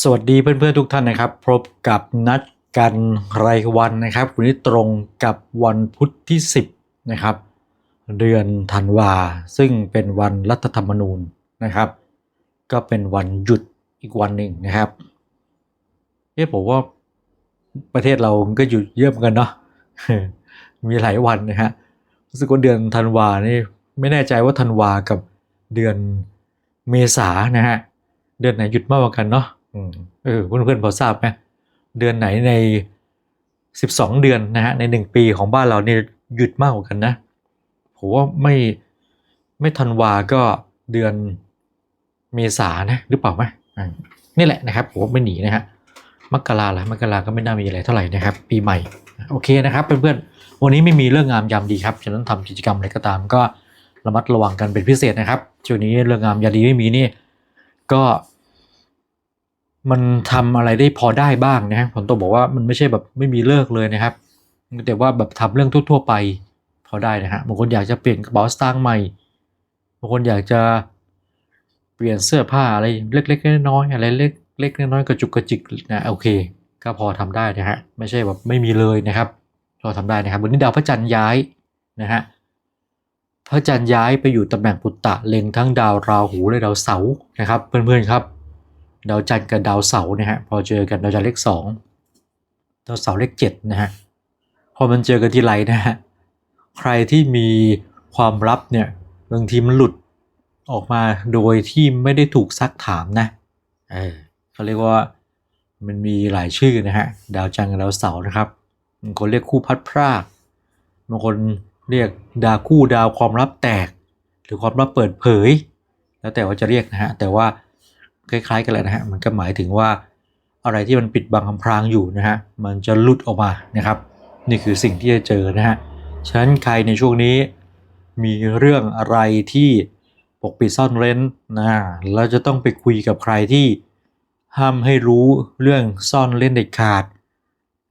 สวัสดีเพื่อนๆทุกท่านนะครับพบกับนัดกันรายวันนะครับวันนี้ตรงกับวันพุธที่ 10นะครับ เดือนธันวาซึ่งเป็นวันรัฐธรรมนูญนะครับ ก็เป็นวันหยุดอีกวันหนึ่งนะครับเอ๊ะผมว่าประเทศเราก็หยุดเยอะเหมือนกันเนาะมีหลายวันนะฮะรู้สึกว่าเดือนธันวานี่ไม่แน่ใจว่าธันวากับเดือนเมษานะฮะเดือนไหนหยุดมากกว่ากันเนาะ เออเพื่อนๆพอทราบไหมเดือนไหนใน12เดือนนะฮะในหนึ่งปีของบ้านเราเนี่ยหยุดมากกว่ากันนะผมว่าไม่ไม่ธันวาก็เดือนเมษานะหรือเปล่าไหมนี่แหละนะครับผมไม่หนีนะฮะมกราละมกราก็ไม่น่ามีอะไรเท่าไหร่นะครับ ปีใหม่โอเคนะครับเพื่อนๆวันนี้ไม่มีเรื่องงามยามดีครับฉะนั้นทำกิจกรรมอะไรก็ตามก็ระมัดระวังกันเป็นพิเศษนะครับช่วงนี้เรื่องงามยามดีไม่มีนี่ก็ มันทำอะไรได้พอได้บ้างนะผมต้องบอกว่ามันไม่ใช่แบบไม่มีเลิกเลยนะครับ แต่ว่าแบบทำเรื่องทั่ว ๆ ไปพอได้นะฮะบางคนอยากจะเปลี่ยนกระเป๋าสตางค์ใหม่บางคนอยากจะเปลี่ยนเสื้อผ้าอะไรเล็กๆน้อยๆอะไรเล็กเล็กน้อยๆกระจุกกระจิกนะโอเค ก็พอทำได้นะฮะไม่ใช่แบบไม่มีเลยนะครับพอทำได้นะครับวันนี้ดาวพระจันทร์ย้ายนะฮะพระจันทร์ย้ายไปอยู่ตำแหน่งปุตตะเล็งทั้งดาวราหูและดาวเสาร์นะครับ เพื่อนๆครับ ดาวจันทร์กับดาวเสาร์นะฮะพอเจอกันดาวจันทร์เลขสองดาวเสาร์เลขเจ็ดนะฮะพอมันเจอกันทีไรนะฮะใครที่มีความลับเนี่ยบางทีมันหลุดออกมาโดยที่ไม่ได้ถูกซักถามนะเออเขาเรียกว่ามันมีหลายชื่อนะฮะดาวจันทร์กับดาวเสาร์นะครับบางคนเรียกคู่พัดพรากบางคนเรียกดาวคู่ดาวความลับแตก หรือความลับเปิดเผย แล้วแต่ว่าจะเรียกนะฮะแต่ว่า คล้ายๆ กันแหละนะฮะ มันก็หมายถึงว่าอะไรที่มันปิดบังอำพรางอยู่นะฮะ มันจะหลุดออกมานะครับ นี่คือสิ่งที่จะเจอนะฮะ ฉะนั้นใครในช่วงนี้มีเรื่องอะไรที่ปกปิดซ่อนเร้นนะเราจะต้องไปคุยกับใครที่ห้ามให้รู้เรื่องซ่อนเล่นเด็ดขาด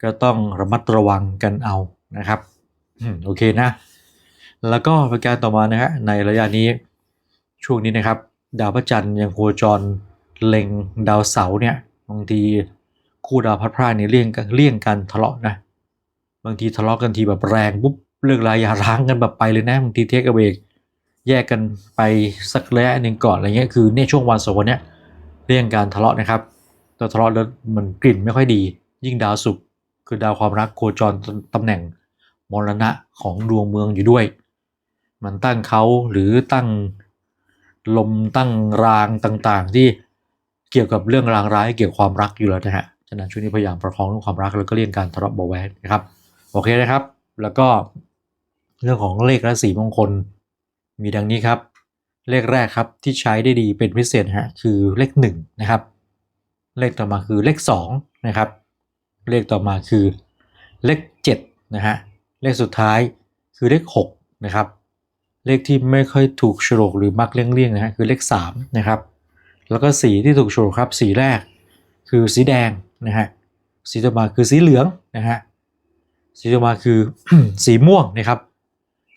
ก็ต้องระมัดระวังกันเอานะครับโอเคนะ แล้วก็ประการต่อมานะฮะในระยะนี้ช่วงนี้นะครับ ดาวพระจันทร์ยังโคจร เล็งดาวเสาเนี่ยบางทีคู่ดาวพัดพรากเนี่ยเลี่ยงกันเลี่ยงกันทะเลาะนะบางทีทะเลาะกันทีแบบแรงปุ๊บเลิกลายอย่าร้างกันแบบไปเลยนะบางทีเทคเอาเบกแยกกันไปสักระยะหนึ่งก่อนอะไรเงี้ยคือในช่วงวันสองวันเนี้ยเลี่ยงการทะเลาะนะครับแต่ทะเลาะแล้วมันกลิ่นไม่ค่อยดี ยิ่งดาวศุกร์คือดาวความรักโคจรตำแหน่งมรณะของดวงเมืองอยู่ด้วย มันตั้งเขาหรือตั้งลมตั้งรางต่างๆที่ เกี่ยวกับเรื่องรางร้ายเกี่ยวกับความรักอยู่แล้วนะฮะฉะนั้นช่วงนี้พยายามประคองเรื่องความรักแล้วก็เลี่ยงการทะเลาะเบาะแว้งนะครับโอเคนะครับ แล้วก็เรื่องของเลขและสีมงคล มีดังนี้ครับ เลขแรกครับที่ใช้ได้ดีเป็นพิเศษฮะคือเลข1นะครับ เลขต่อมาคือเลข2นะครับ เลขต่อมาคือเลข7นะฮะเลขสุดท้ายคือเลข6นะครับ เลขที่ไม่ค่อยถูกโฉลกหรือมักเลี่ยงๆนะฮะคือเลข3นะครับ แล้วก็สีที่ถูกโฉลกครับสีแรกคือสีแดงนะฮะสีต่อมาคือสีเหลืองนะฮะสีต่อมาคือสีม่วงนะครับ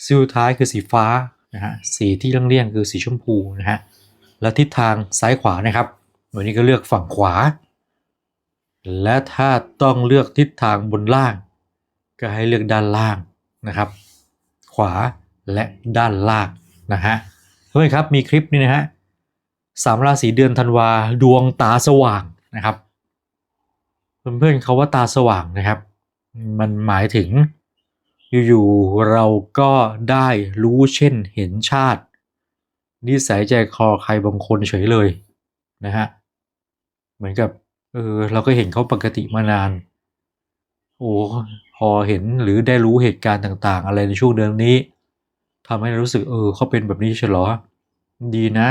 สีสุดท้ายคือสีฟ้านะฮะสีที่เลี่ยงๆคือสีชมพูนะฮะและทิศทางซ้ายขวานะครับ วันนี้ก็เลือกฝั่งขวา และถ้าต้องเลือกทิศทางบนล่าง ก็ให้เลือกด้านล่างนะครับ ขวาและด้านล่างนะฮะเฮ้ยครับมีคลิปนี้นะฮะ สามราศีเดือนธันวาดวงตาสว่างนะครับ เพื่อนๆเขาว่าตาสว่างนะครับ มันหมายถึงอยู่ๆเราก็ได้รู้เช่นเห็นชาติ นิสัยใจคอใครบางคนเฉยเลยนะฮะเหมือนกับเออเราก็เห็นเขาปกติมานาน โอ้พอเห็นหรือได้รู้เหตุการณ์ต่างๆ อะไรในช่วงเดือนนี้ทำให้รู้สึกเออเขาเป็นแบบนี้เหรอดีนะ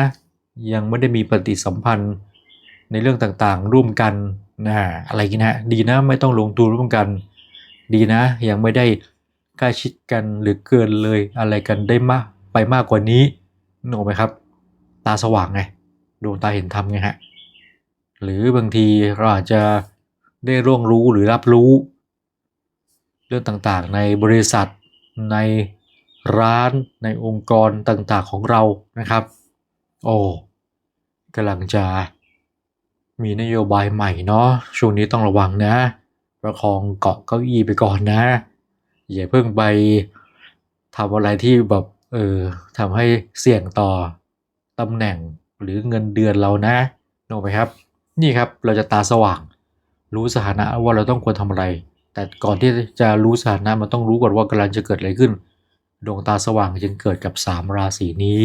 ยังไม่ได้มีปฏิสัมพันธ์ในเรื่องต่างๆ ร่วมกันนะอะไรอย่างนี้นะดีนะไม่ต้องลงทุนร่วมกัน ดีนะ ยังไม่ได้ใกล้ชิดกันหรือเกินเลยอะไรกันได้มากไปมากกว่านี้นึกออกไหมครับ ตาสว่างไงดวงตาเห็นธรรมไงฮะหรือบางทีเราอาจจะได้ร่วงรู้หรือรับรู้ เรื่องต่างๆ ในบริษัทในร้านในองค์กรต่างๆของเรานะครับ โอ้กำลังจะ มีนโยบายใหม่เนาะช่วงนี้ต้องระวังนะ ประคองเกาะเก้าอี้ไปก่อนนะ อย่าเพิ่งไปทำอะไรที่แบบเออทำให้เสี่ยงต่อตำแหน่งหรือเงินเดือนเรานะนึกออกไหมครับ นี่ครับเราจะตาสว่าง รู้สถานะว่าเราต้องควรทำอะไร แต่ก่อนที่จะรู้สถานะมันต้องรู้ก่อนว่ากำลังจะเกิดอะไรขึ้น ดวงตาสว่างจึงเกิดกับ 3 ราศีนี้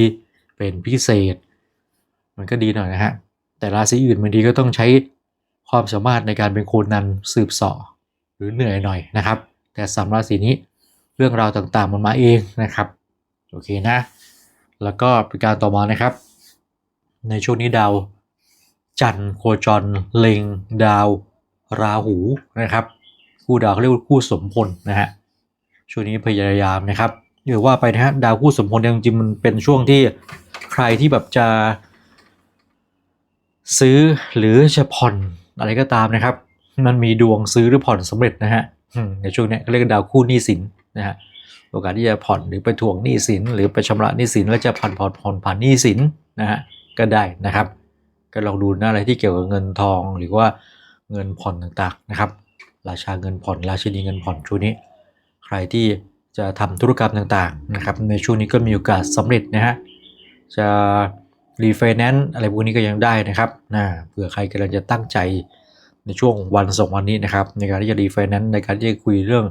เป็นพิเศษ มันก็ดีหน่อยนะฮะ แต่ราศีอื่นบางทีก็ต้องใช้ความสามารถในการเป็นโคนันสืบเสาะหรือเหนื่อยหน่อยนะครับ แต่สามราศีนี้เรื่องราวต่างๆมันมาเองนะครับ โอเคนะ แล้วก็ประการต่อมานะครับ ในช่วงนี้ดาว จันโคจรเล็ง ดาว ราหูนะครับ คู่ดาวเขาเรียกว่าคู่สมพลนะฮะช่วงนี้พยายามนะครับเดี๋ยวว่าไปนะฮะดาวคู่สมพลจริงๆมันเป็นช่วงที่ใครที่แบบจะ ซื้อหรือจะผ่อนอะไรก็ตามนะครับ มันมีดวงซื้อหรือผ่อนสำเร็จนะฮะในช่วงนี้เขาเรียกกันดาวคู่หนี้สินนะฮะโอกาสที่จะผ่อนหรือไปทวงหนี้สิน หรือไปชำระหนี้สินแล้วจะผ่อนผ่อนผ่อนผ่านหนี้สินนะฮะก็ได้นะครับ ก็ลองดูนะอะไรที่เกี่ยวกับเงินทองหรือว่าเงินผ่อนต่างๆนะครับ ราชาเงินผ่อนราชินีเงินผ่อนช่วงนี้ ใครที่จะทำธุรกรรมต่างๆนะครับ ในช่วงนี้ก็มีโอกาสสำเร็จนะฮะจะ รีไฟแนนซ์อะไรพวกนี้ก็ยังได้นะครับนะเผื่อใครกำลังจะตั้งใจในช่วงวันสองวันนี้นะครับ ในการที่จะรีไฟแนนซ์ในการที่จะคุยเรื่อง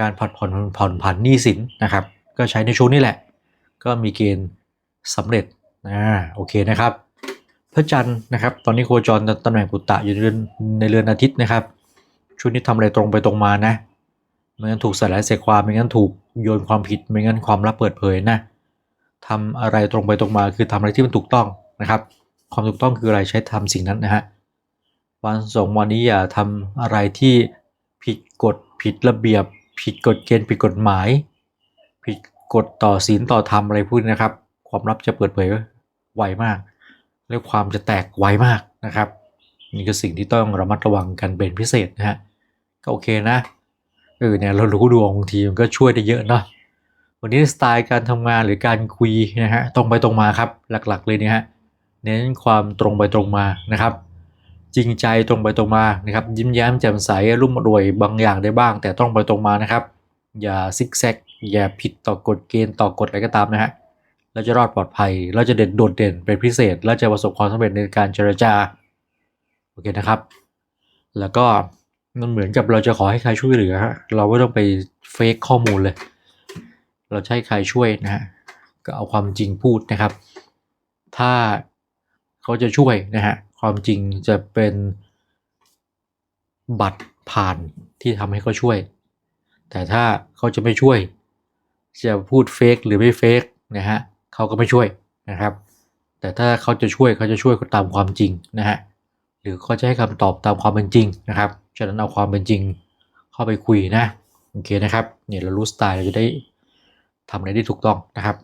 การผ่อนผ่อนผ่อนผ่านหนี้สินนะครับ ก็ใช้ในช่วงนี้แหละ ก็มีเกณฑ์สำเร็จอ่าโอเคนะครับ พระจันทร์นะครับ ตอนนี้โคจรตำแหน่งปุตตะอยู่ในเรือนในเรือนอาทิตย์นะครับช่วงนี้ทำอะไรตรงไปตรงมานะไม่งั้นถูกใส่ร้ายใส่ความไม่งั้นถูกโยนความผิดไม่งั้นความลับเปิดเผยนะ ทำอะไรตรงไปตรงมาคือทำอะไรที่มันถูกต้องนะครับ ความถูกต้องคืออะไรใช้ทำสิ่งนั้นนะฮะวันสองวันนี้อย่าทำอะไรที่ผิดกฎผิดระเบียบ ผิดกฎเกณฑ์ผิดกฎหมาย ผิดกฎต่อศีลต่อธรรมอะไรพูดนะครับ ความลับจะเปิดเผยไวมาก และความจะแตกไวมากนะครับนี่คือสิ่งที่ต้องระมัดระวังกันเป็นพิเศษนะฮะก็โอเคนะเออเนี่ยเรารู้ดวงบางทีมันก็ช่วยได้เยอะเนาะ วันนี้สไตล์การทำงานหรือการคุยนะฮะตรงไปตรงมาครับ หลักๆเลยเนี่ยฮะเน้นความตรงไปตรงมานะครับ จริงใจตรงไปตรงมานะครับ ยิ้มแย้มแจ่มใสรุ่มรวยบางอย่างได้บ้าง แต่ตรงไปตรงมานะครับ อย่าซิกแซกอย่าผิดต่อกฎเกณฑ์ต่อกฎอะไรก็ตามนะฮะเราจะรอดปลอดภัย เราจะเด่นโดดเด่นเป็นพิเศษและจะประสบความสำเร็จในการเจรจาโอเคนะครับ แล้วก็มันเหมือนกับเราจะขอให้ใครช่วยเหลือฮะเราไม่ต้องไปเฟกข้อมูลเลย เราให้ใครช่วยนะฮะก็เอาความจริงพูดนะครับ ถ้าเขาจะช่วยนะฮะความจริงจะเป็นบัตรผ่านที่ทำให้เขาช่วย แต่ถ้าเขาจะไม่ช่วย จะพูดเฟกหรือไม่เฟกนะฮะเขาก็ไม่ช่วยนะครับ แต่ถ้าเขาจะช่วยเขาจะช่วยตามความจริงนะฮะหรือเขาจะให้คำตอบตามความเป็นจริงนะครับฉะนั้นเอาความเป็นจริงเข้าไปคุยนะโอเคนะครับเนี่ยเรารู้สไตล์เราจะได้ ทำอะไรที่ถูกต้องนะครับ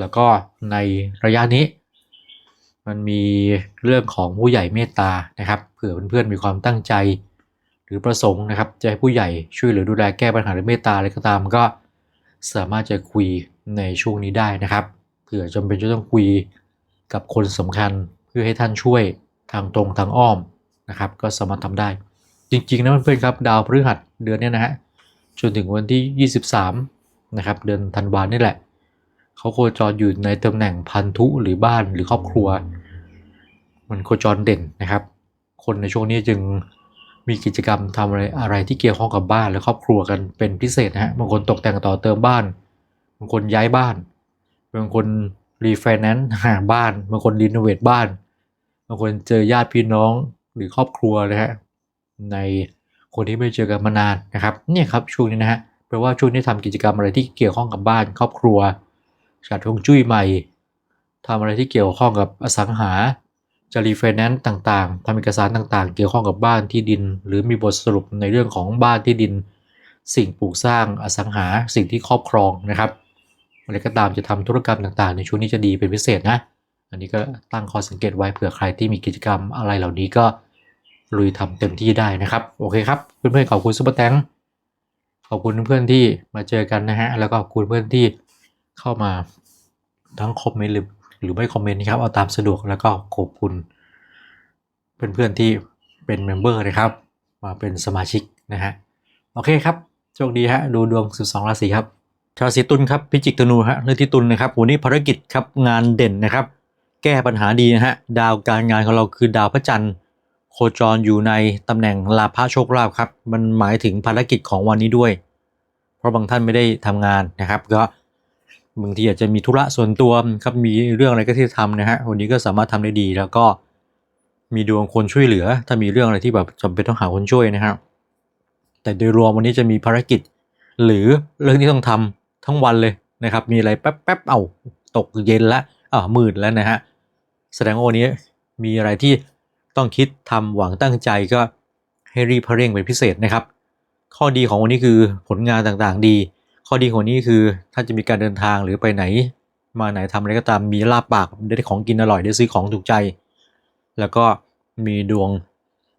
แล้วก็ในระยะนี้ มันมีเรื่องของผู้ใหญ่เมตตานะครับเผื่อเพื่อนๆมีความตั้งใจ หรือประสงค์นะครับ จะให้ผู้ใหญ่ช่วยเหลือดูแลแก้ปัญหาหรือเมตตาอะไรก็ตามก็สามารถจะคุยในช่วงนี้ได้นะครับเผื่อจำเป็นจะต้องคุยกับคนสำคัญเพื่อให้ท่านช่วยทางตรงทางอ้อมนะครับ ก็สามารถทำได้ จริงๆนะเพื่อนๆครับ ดาวพฤหัสเดือนนี้นะฮะจนถึงวันที่ 23 นะครับ เดือนธันวานี่แหละ เขาโคจรอยู่ในตำแหน่งพันธุหรือบ้านหรือครอบครัว มันโคจรเด่นนะครับ คนในช่วงนี้จึงมีกิจกรรมทำอะไรอะไรที่เกี่ยวข้องกับบ้านและครอบครัวกันเป็นพิเศษนะฮะบางคนตกแต่งต่อเติมบ้านบางคนย้ายบ้านบางคนรีไฟแนนซ์หาบ้านบางคนรีโนเวทบ้านบางคนเจอญาติพี่น้องหรือครอบครัวนะฮะในคนที่ไม่เจอกันมานานนะครับเนี่ยครับช่วงนี้นะฮะ แปลว่าช่วงนี้ทำกิจกรรมอะไรที่เกี่ยวข้องกับบ้านครอบครัวจัดฮวงจุ้ยใหม่ทำอะไรที่เกี่ยวข้องกับอสังหาจะรีไฟแนนซ์ต่างๆทำเอกสารต่างๆ เกี่ยวข้องกับบ้านที่ดิน หรือมีบทสรุปในเรื่องของบ้านที่ดิน สิ่งปลูกสร้างอสังหาสิ่งที่ครอบครองนะครับอะไรก็ตามจะทำธุรกรรมต่างๆ ในช่วงนี้จะดีเป็นพิเศษนะ อันนี้ก็ตั้งข้อสังเกตไว้เผื่อใครที่มีกิจกรรมอะไรเหล่านี้ก็ลุยทำเต็มที่ได้นะครับ โอเคครับ เพื่อนๆขอบคุณซุปเปอร์แตง ขอบคุณเพื่อนที่มาเจอกันนะฮะ แล้วก็ขอบคุณเพื่อนที่เข้ามาทั้งคอมเมนต์หรือหรือไม่คอมเมนต์นะครับ เอาตามสะดวกแล้วก็ขอบคุณ เพื่อนๆที่เป็นเมมเบอร์นะครับ มาเป็นสมาชิกนะฮะ โอเคครับ โชคดีฮะ ดูดวง 12 ราศีครับ ชาวราศีตุลครับ พิจิกธนูฮะเรื่องที่ตุลนะครับวันนี้ภารกิจครับงานเด่นนะครับ แก้ปัญหาดีนะฮะ ดาวการงานของเราคือดาวพระจันทร์ คจรอยู่ในตำแหน่งลาภะโชคลาภครับ มันหมายถึงภารกิจของวันนี้ด้วย เพราะบางท่านไม่ได้ทำงานนะครับ ก็บางทีอาจจะมีธุระส่วนตัวครับมีเรื่องอะไรก็ที่ทำนะฮะวันนี้ก็สามารถทำได้ดี แล้วก็มีดวงคนช่วยเหลือ ถ้ามีเรื่องอะไรที่แบบจำเป็นต้องหาคนช่วยนะครับแต่โดยรวมวันนี้จะมีภารกิจ หรือเรื่องที่ต้องทำทั้งวันเลยนะครับ มีอะไรแป๊บแป๊บๆเอาตกเย็นละอ่ามืดแล้วนะฮะแสดงว่าวันนี้มีอะไรที่ ต้องคิดทำหวังตั้งใจก็ให้รีบเร่งเป็นพิเศษนะครับ ข้อดีของวันนี้คือผลงานต่างๆดี ข้อดีของวันนี้คือถ้าจะมีการเดินทางหรือไปไหน มาไหนทำอะไรก็ตามมีลาบปากได้ของกินอร่อยได้ซื้อของถูกใจ แล้วก็มีดวง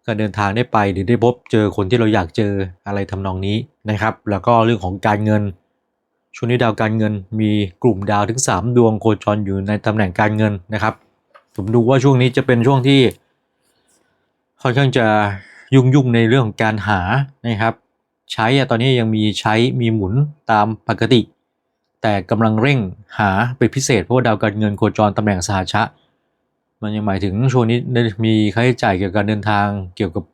การเดินทางได้ไปหรือได้พบเจอคนที่เราอยากเจออะไรทำนองนี้นะครับ แล้วก็เรื่องของการเงินช่วงนี้ดาวการเงินมีกลุ่มดาวถึง 3 ดวงโคจรอยู่ในตำแหน่งการเงินนะครับ ผมดูว่าช่วงนี้จะเป็นช่วงที่ ค่อนข้างจะยุ่งยุ่งๆในเรื่องของการหานะครับ ใช้ตอนนี้ยังมีใช้มีหมุนตามปกติ แต่กำลังเร่งหาเป็นพิเศษเพราะว่าดาวการเงินโคจรตำแหน่งสหชะ มันยังหมายถึงช่วงนี้มีค่าใช้จ่ายเกี่ยวกับการเดินทางเกี่ยวกับ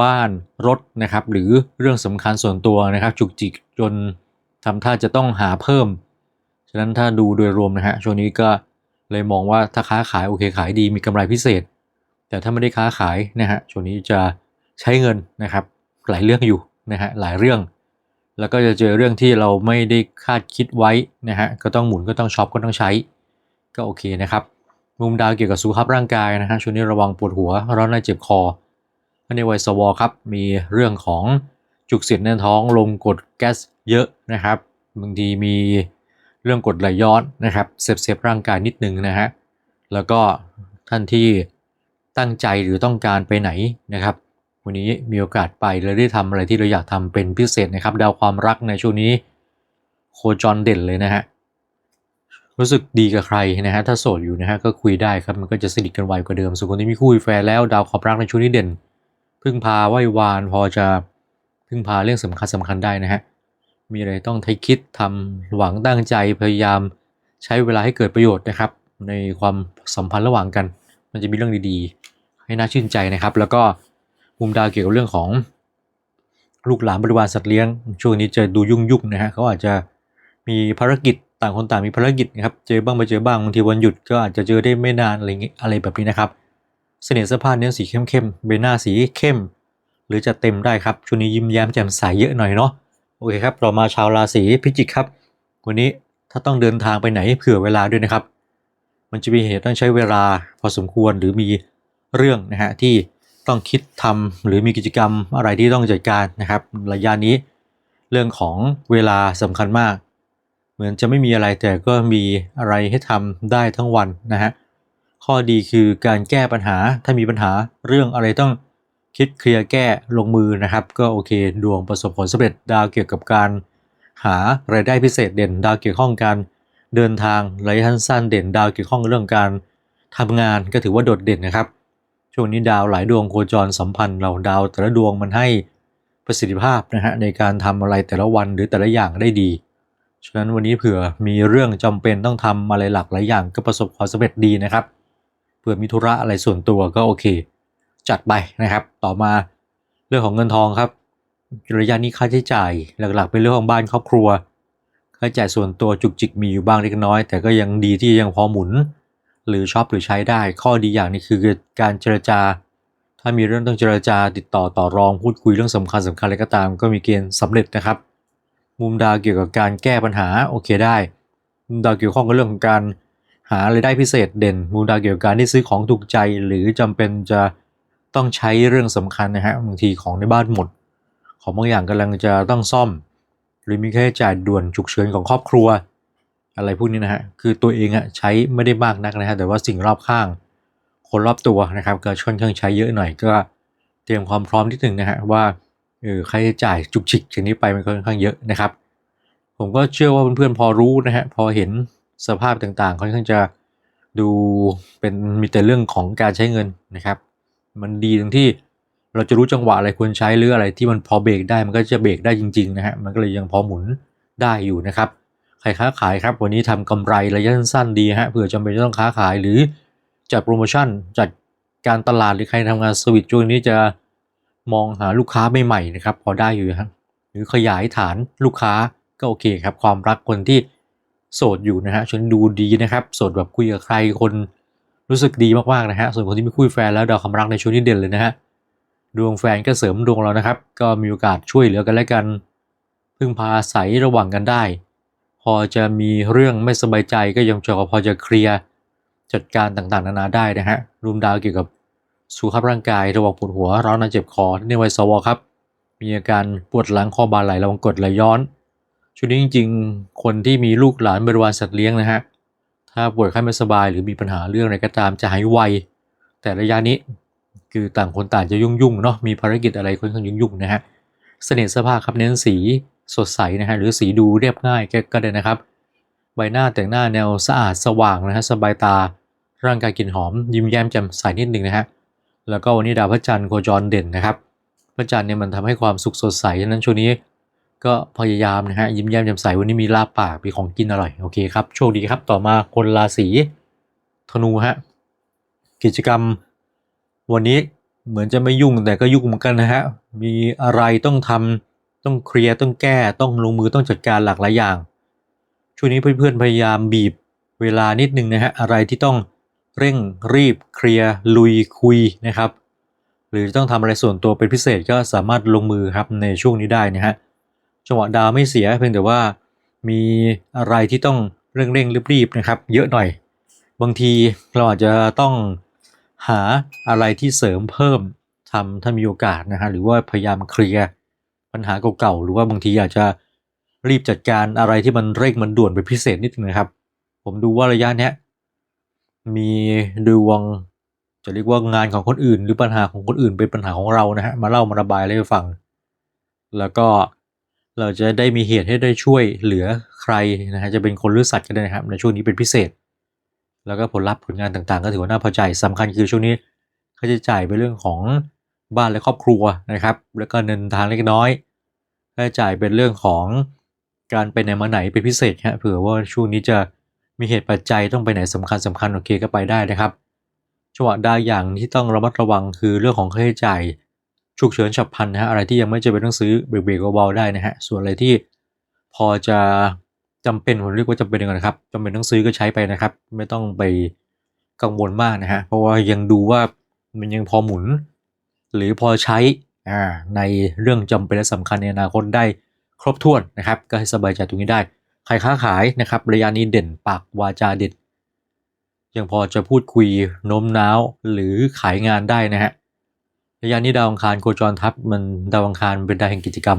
บ้านรถนะครับ หรือเรื่องสำคัญส่วนตัวนะครับ จุกจิกจนทำท่าจะต้องหาเพิ่ม ฉะนั้นถ้าดูโดยรวมนะฮะช่วงนี้ก็เลยมองว่าถ้าค้าขายโอเคขายดีมีกำไรพิเศษ แต่ถ้าไม่ได้ค้าขายนะฮะช่วงนี้จะใช้เงินนะครับหลายเรื่องอยู่นะฮะหลายเรื่อง แล้วก็จะเจอเรื่องที่เราไม่ได้คาดคิดไว้นะฮะก็ต้องหมุนก็ต้องช็อปก็ต้องใช้ก็โอเคนะครับมุมดาวเกี่ยวกับสุขภาพร่างกายนะฮะช่วงนี้ระวังปวดหัวร้อนในเจ็บคอในวัยสวครับมีเรื่องของจุกเสียดแน่นท้องลมกดแก๊สเยอะนะครับบางทีมีเรื่องกดไหลย้อนนะครับเซฟเซฟร่างกายนิดนึงนะฮะแล้วก็ท่านที่ ตั้งใจหรือต้องการไปไหนนะครับ วันนี้มีโอกาสไปและได้ทำอะไรที่เราอยากทำเป็นพิเศษนะครับ ดาวความรักในช่วงนี้ โคจรเด่นเลยนะฮะรู้สึกดีกับใครนะฮะถ้าโสดอยู่นะฮะก็คุยได้ครับมันก็จะสนิทกันไวกว่าเดิมส่วนคนที่มีคู่มีแฟนแล้วดาวความรักในช่วงนี้เด่น พึ่งพาไหววานพอจะพึ่งพาเรื่องสำคัญสำคัญได้นะฮะมีอะไรต้องไทยคิดทำหวังตั้งใจพยายามใช้เวลาให้เกิดประโยชน์นะครับ ในความสัมพันธ์ระหว่างกัน มันจะมีเรื่องดีๆ ให้น่าชื่นใจนะครับ แล้วก็มุมดาวเกี่ยวกับเรื่องของลูกหลานบริวารสัตว์เลี้ยง ช่วงนี้จะดูยุ่งๆนะฮะเขาอาจจะมีภารกิจต่างคนต่างมีภารกิจนะครับเจอบ้างไม่เจอบ้างบางทีวันหยุดก็อาจจะเจอได้ไม่นานอะไรเงี้อะไรแบบนี้นะครับ เสน่ห์เสื้อผ้าเนื้อสีเข้มๆใบหน้าสีเข้ม หรือจะเต็มได้ครับช่วงนี้ยิ้มแย้มแจ่มใสเยอะหน่อยเนาะโอเคครับเรามาชาวราศีพิจิกครับ วันนี้ถ้าต้องเดินทางไปไหนเผื่อเวลาด้วยนะครับ มันจะมีเหตุต้องใช้เวลาพอสมควรหรือมีเรื่องนะฮะที่ต้องคิดทำหรือมีกิจกรรมอะไรที่ต้องจัดการนะครับ ระยะนี้ เรื่องของเวลาสำคัญมาก เหมือนจะไม่มีอะไรแต่ก็มีอะไรให้ทำได้ทั้งวันนะฮะข้อดีคือการแก้ปัญหาถ้ามีปัญหาเรื่องอะไรต้องคิดเคลียร์แก้ลงมือนะครับ ก็โอเค ดวงประสบผลสำเร็จดาวเกี่ยวกับการ หารายได้พิเศษเด่น ดาวเกี่ยวข้องการ เดินทางระยะสั้นเด่นดาวเกี่ยวข้องเรื่องการทำงานก็ถือว่าโดดเด่นนะครับ ช่วงนี้ดาวหลายดวงโคจรสัมพันธ์เราดาวแต่ละดวงมันให้ประสิทธิภาพนะฮะในการทำอะไรแต่ละวันหรือแต่ละอย่างได้ดี ฉะนั้นวันนี้เผื่อมีเรื่องจำเป็นต้องทำอะไรหลากหลายอย่างก็ประสบความสำเร็จดีนะครับ เผื่อมีธุระอะไรส่วนตัวก็โอเค จัดไปนะครับ ต่อมาเรื่องของเงินทองครับระยะนี้ค่าใช้จ่ายหลักๆ เป็นเรื่องของบ้านครอบครัว ค่าใช้จ่ายส่วนตัวจุกจิกมีอยู่บ้างเล็กน้อย แต่ก็ยังดีที่ยังพอหมุน หรือช็อปหรือใช้ได้ ข้อดีอย่างนี้คือการเจรจา ถ้ามีเรื่องต้องเจรจาติดต่อต่อรองพูดคุยเรื่องสำคัญสำคัญอะไรก็ตาม ก็มีเกณฑ์สำเร็จนะครับ มุมดาวเกี่ยวกับการแก้ปัญหาโอเคได้มุมดาวเกี่ยวข้องกับเรื่องของการหารายได้พิเศษเด่นมุมดาวเกี่ยวกับการที่ซื้อของถูกใจ หรือจำเป็นจะต้องใช้เรื่องสำคัญนะฮะบางทีของในบ้านหมด ของบางอย่างกำลังจะต้องซ่อม หรือมีค่าใช้จ่ายด่วนฉุกเฉินของครอบครัว อะไรพวกนี้นะฮะคือตัวเองอะใช้ไม่ได้มากนักนะฮะแต่ว่าสิ่งรอบข้าง คนรอบตัวนะครับก็ค่อนข้างใช้เยอะหน่อยก็เตรียมความพร้อมนิดหนึ่งนะฮะว่าเออค่าใช้จ่ายจุกจิกชนิดไปมันค่อนข้างเยอะนะครับ ผมก็เชื่อว่าเพื่อนๆพอรู้นะฮะพอเห็นสภาพต่างๆค่อนข้างจะดูเป็นมีแต่เรื่องของการใช้เงินนะครับ มันดีตรงที่ เราจะรู้จังหวะอะไรควรใช้หรืออะไรที่มันพอเบรกได้มันก็จะเบรกได้จริงๆนะฮะมันก็เลยยังพอหมุนได้อยู่นะครับใครค้าขายครับ วันนี้ทำกำไรระยะสั้นดีฮะเผื่อจำเป็นจะต้องค้าขายหรือจัดโปรโมชั่นจัดการตลาดหรือใครทำงานสวิตช่วงนี้จะมองหาลูกค้าใหม่ๆนะครับพอได้อยู่ครับหรือขยายฐานลูกค้าก็โอเคครับความรักคนที่โสดอยู่นะฮะชวนดูดีนะครับโสดแบบคุยกับใครคนรู้สึกดีมากๆนะฮะส่วนคนที่ไม่คุยแฟนแล้วดาวความรักในช่วงนี้เด่นเลยนะฮะ ดวงแฟนก็เสริมดวงเรานะครับ ก็มีโอกาสช่วยเหลือกันและกัน พึ่งพาอาศัยระหว่างกันได้ พอจะมีเรื่องไม่สบายใจก็ยังจะพอจะเคลียร์จัดการต่างๆ นานาได้นะฮะรวมดาวเกี่ยวกับสุขภาพร่างกายระว่างปวดหัวร้อนเจ็บคอในวัยสวครับ มีอาการปวดหลังคอบาไหลระวังกดไหลย้อนช่วงนี้จริง ๆ คนที่มีลูกหลานบริวารสัตว์เลี้ยงนะฮะถ้าป่วยไข้ไม่สบายหรือมีปัญหาเรื่องอะไรก็ตามจะหายไว แต่ระยะนี้ คือต่างคนต่างจะยุ่งๆเนาะมีภารกิจอะไรค่อนข้างยุ่งๆนะฮะเสน่ห์เสื้อผ้าครับเน้นสีสดใสนะฮะหรือสีดูเรียบง่ายก็ได้นะครับ ใบหน้าแต่งหน้าแนวสะอาดสว่างนะฮะสบายตาร่างกายกลิ่นหอม ยิ้มแย้มแจ่มใสนิดหนึ่งนะฮะแล้วก็วันนี้ดาวพระจันทร์โคจรเด่นนะครับพระจันทร์เนี่ยมันทำให้ความสุขสดใสฉะนั้นช่วงนี้ ก็พยายามนะฮะยิ้มแย้มแจ่มใสวันนี้มีลาบปากมีของกินอร่อยโอเคครับโชคดีครับต่อมาคนราศีธนูฮะกิจกรรมวันนี้ เหมือนจะไม่ยุ่งแต่ก็ยุ่งเหมือนกันนะฮะ มีอะไรต้องทำต้องเคลียร์ต้องแก้ต้องลงมือต้องจัดการหลากหลายอย่าง ช่วงนี้เพื่อนๆพยายามบีบเวลานิดนึงนะฮะอะไรที่ต้องเร่งรีบเคลียร์ลุยคุยนะครับ หรือต้องทำอะไรส่วนตัวเป็นพิเศษก็สามารถลงมือครับในช่วงนี้ได้นะฮะจังหวะดาวไม่เสียเพียงแต่ว่ามีอะไรที่ต้องเร่งเร่งรีบๆนะครับ เยอะหน่อย บางทีเราอาจจะต้อง หาอะไรที่เสริมเพิ่มทำถ้ามีโอกาสนะฮะหรือว่าพยายามเคลียร์ปัญหาเก่าๆหรือว่าบางทีอาจจะรีบจัดการอะไรที่มันเร่งมันด่วนเป็นพิเศษนิดนึงนะครับ ผมดูว่าระยะเนี้ยมีดวงจะเรียกว่างานของคนอื่น หรือปัญหาของคนอื่นเป็นปัญหาของเรานะฮะมาเล่ามาระบายให้ฟัง แล้วก็เราจะได้มีเหตุให้ได้ช่วยเหลือใครนะฮะจะเป็นคนหรือสัตว์ก็ได้นะครับในช่วงนี้เป็นพิเศษ แล้วก็ผลลัพธ์ผลงานต่างๆ ก็ถือว่าน่าพอใจสำคัญคือช่วงนี้ค่าใช้จ่ายเป็นเรื่องของบ้านและครอบครัวนะครับ แล้วก็เดินทางเล็กน้อยค่าใช้จ่ายเป็นเรื่องของการไปไหนมาไหนเป็นพิเศษฮะเผื่อว่าช่วงนี้จะมีเหตุปัจจัยต้องไปไหนสำคัญสำคัญโอเคก็ไปได้นะครับจังหวะได้อย่างที่ต้องระมัดระวังคือเรื่องของค่าใช้จ่ายฉุกเฉินฉับพลันนะฮะอะไรที่ยังไม่จำเป็นต้องซื้อเบรกๆเบาๆได้นะฮะส่วนอะไรที่พอจะ จำเป็นผมเรียกว่าจำเป็นก่อนนะครับจำเป็นต้องซื้อก็ใช้ไปนะครับ ไม่ต้องไปกังวลมากนะฮะเพราะว่ายังดูว่ามันยังพอหมุน หรือพอใช้อ่าในเรื่องจำเป็นและสำคัญในอนาคตได้ครบถ้วนนะครับ ก็ให้สบายใจตรงนี้ได้ใครค้าขายนะครับระยะนี้เด่นปากวาจาเด็ดยังพอจะพูดคุยโน้มน้าวหรือขายงานได้นะฮะระยะนี้ดาวอังคารโคจรทับมันดาวอังคารเป็นดาวแห่งกิจกรรม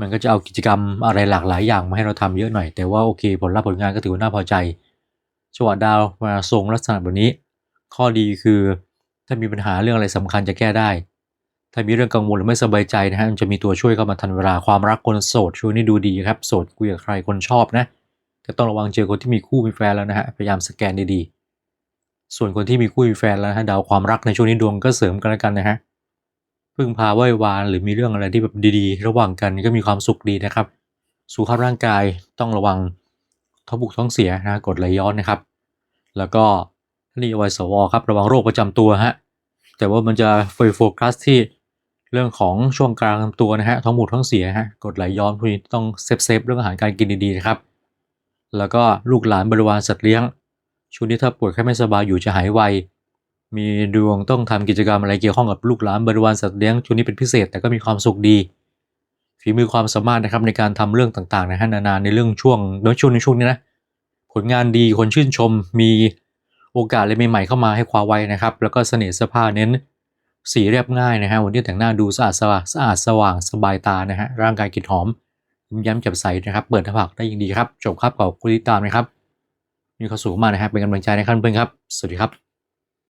มันก็จะเอากิจกรรมอะไรหลากหลายอย่างมาให้เราทำเยอะหน่อย แต่ว่าโอเค ผลลัพธ์ผลงานก็ถือว่าน่าพอใจจังหวะดาวมาทรงลักษณะแบบนี้ ข้อดีคือ ถ้ามีปัญหาเรื่องอะไรสำคัญจะแก้ได้ ถ้ามีเรื่องกังวลหรือไม่สบายใจนะฮะมันจะมีตัวช่วยเข้ามาทันเวลาความรักคนโสดช่วงนี้ดูดีครับโสดคุยกับใครคนชอบนะก็ต้องระวังเจอคนที่มีคู่มีแฟนแล้วนะฮะพยายามสแกนดีๆส่วนคนที่มีคู่มีแฟนแล้วนะฮะดาวความรักในช่วงนี้ดวงก็เสริมกันแล้วกันนะฮะ พึ่งพาไหว้วานหรือมีเรื่องอะไรที่แบบดีๆ ระหว่างกันก็มีความสุขดีนะครับ สุขภาพร่างกายต้องระวังท้องบุกท้องเสียนะกดไหลย้อนนะครับ แล้วก็นี่วัยสวครับระวังโรคประจำตัวฮะแต่ว่ามันจะโฟกัสที่เรื่องของช่วงกลางลำตัวนะฮะท้องบุกท้องเสียฮะกดไหลย้อนพวกนี้ต้องเซฟเซฟเรื่องอาหารการกินดีๆนะครับแล้วก็ลูกหลานบริวารสัตว์เลี้ยงช่วงนี้ถ้าป่วดแค่ไม่สบายอยู่จะหายไว มีดวงต้องทำกิจกรรมอะไรเกี่ยวข้องกับลูกหลานบริวารสัตว์เลี้ยงช่วงนี้เป็นพิเศษแต่ก็มีความสุขดี ฝีมือความสามารถนะครับในการทำเรื่องต่างๆนะฮะนานาในเรื่องช่วงโดยช่วงในช่วงนี้นะผลงานดีคนชื่นชมมีโอกาสอะไรใหม่ๆเข้ามาให้คว้าไว้นะครับ แล้วก็เสน่ห์เสื้อผ้าเน้นสีเรียบง่ายนะฮะวันนี้แต่งหน้าดูสะอาดสว่างสะอาดสว่างสบายตานะฮะร่างกายกลิ่นหอมยิ้มแย้มแจ่มใสนะครับ เปิดหน้าผากได้ยิ่งดีครับจบครับขอบคุณที่ตามนะครับมีความสุขมากนะครับเป็นกำลังใจในขั้นเพื่อนครับ สวัสดีครับ